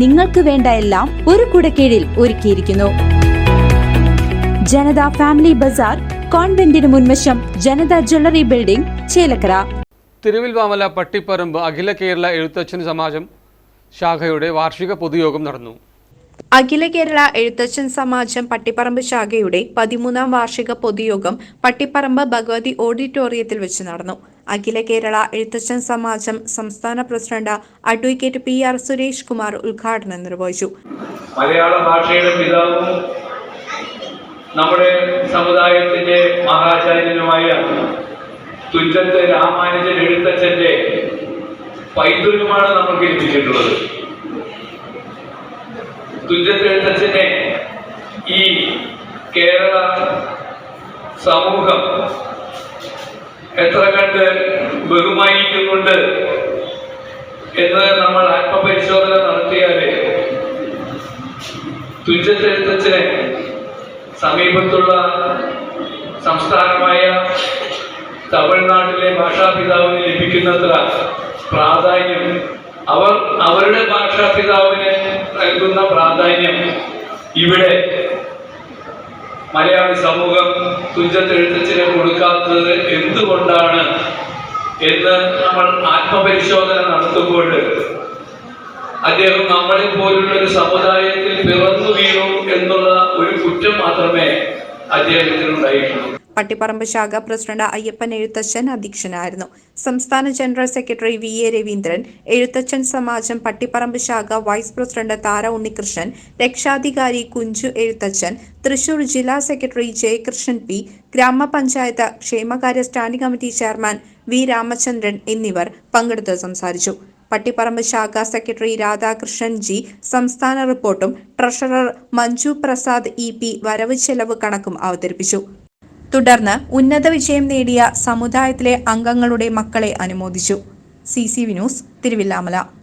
നിങ്ങൾക്ക് വേണ്ട എല്ലാം ഒരു കുടക്കീഴിൽ ഒരുക്കിയിരിക്കുന്നു. ജനത ഫാമിലി ബസാർ കോൺവെന്റിന് മുൻവശം ജനത ജ്വല്ലറി ബിൽഡിംഗ് ചേലക്കര. തിരുവിൽവാമല പട്ടിപ്പറമ്പ് അഖില കേരള എഴുത്തച്ഛൻ സമാജം ശാഖയുടെ വാർഷിക പൊതുയോഗം നടന്നു. അഖില കേരള എഴുത്തച്ഛൻ സമാജം പട്ടിപ്പറമ്പ് ശാഖയുടെ പതിമൂന്നാം വാർഷിക പൊതുയോഗം പട്ടിപ്പറമ്പ് ഭഗവതി ഓഡിറ്റോറിയത്തിൽ വെച്ച് നടന്നു. അഖില കേരള എഴുത്തച്ഛൻ സമാജം സംസ്ഥാന president advocate P R Suresh Kumar ഉദ്ഘാടനം നിർവഹിച്ചു. മലയാള ഭാഷയുടെ പിതാവും നമ്മുടെ സമുദായത്തിന്റെ മഹാചാര്യനുമായ തുഞ്ചത്ത് രാമാനുജൻ എഴുത്തച്ഛന്റെ പൈതൃകമാണ് നമുക്ക് ലഭിച്ചിട്ടുള്ളത്. തുഞ്ചത്ത് എഴുത്തച്ഛനെ ഈ കേരള സമൂഹം എത്ര കണ്ട് ബഹുമാനിക്കുന്നുണ്ട് എന്ന് നമ്മൾ ആത്മപരിശോധന നടത്തിയാലേ തുഞ്ചത്തെഴുത്തച്ഛനെ സമീപത്തുള്ള സംസ്ഥാനമായ തമിഴ്നാട്ടിലെ ഭാഷാപിതാവിന് ലഭിക്കുന്നത്ര പ്രാധാന്യം അവർ അവരുടെ ഭാഷാപിതാവിന് നൽകുന്ന പ്രാധാന്യം ഇവിടെ മലയാളി സമൂഹം തുഞ്ചത്തെഴുത്തച്ഛന് കൊടുക്കാത്തത് എന്തുകൊണ്ടാണ് എന്ന് നമ്മൾ ആത്മപരിശോധന നടത്തുമ്പോൾ അദ്ദേഹം നമ്മളെ പോലുള്ള ഒരു സമുദായത്തിൽ പിറന്നു വീണു എന്നുള്ള ഒരു കുറ്റം മാത്രമേ അദ്ദേഹത്തിന് ഉണ്ടായിട്ടുള്ളൂ. പട്ടിപ്പറമ്പ് ശാഖ പ്രസിഡന്റ് അയ്യപ്പൻ എഴുത്തച്ഛൻ അധ്യക്ഷനായിരുന്നു. സംസ്ഥാന general secretary V A Raveendran Ezhuthachan Samajam Pattiparambu ശാഖ വൈസ് പ്രസിഡന്റ് താര ഉണ്ണികൃഷ്ണൻ രക്ഷാധികാരി കുഞ്ചു എഴുത്തച്ഛൻ തൃശൂർ ജില്ലാ സെക്രട്ടറി ജയകൃഷ്ണൻ പി ഗ്രാമപഞ്ചായത്ത് ക്ഷേമകാര്യ standing committee chairman V Ramachandran എന്നിവർ പങ്കെടുത്ത് സംസാരിച്ചു. പട്ടിപ്പറമ്പ് ശാഖ സെക്രട്ടറി രാധാകൃഷ്ണൻ ജി സംസ്ഥാന റിപ്പോർട്ടും treasurer Manju Prasad E P വരവ് ചെലവ് കണക്കും അവതരിപ്പിച്ചു. തുടർന്ന് ഉന്നത വിജയം നേടിയ സമുദായത്തിലെ അംഗങ്ങളുടെ മക്കളെ അനുമോദിച്ചു. C C V news Thiruvilwamala.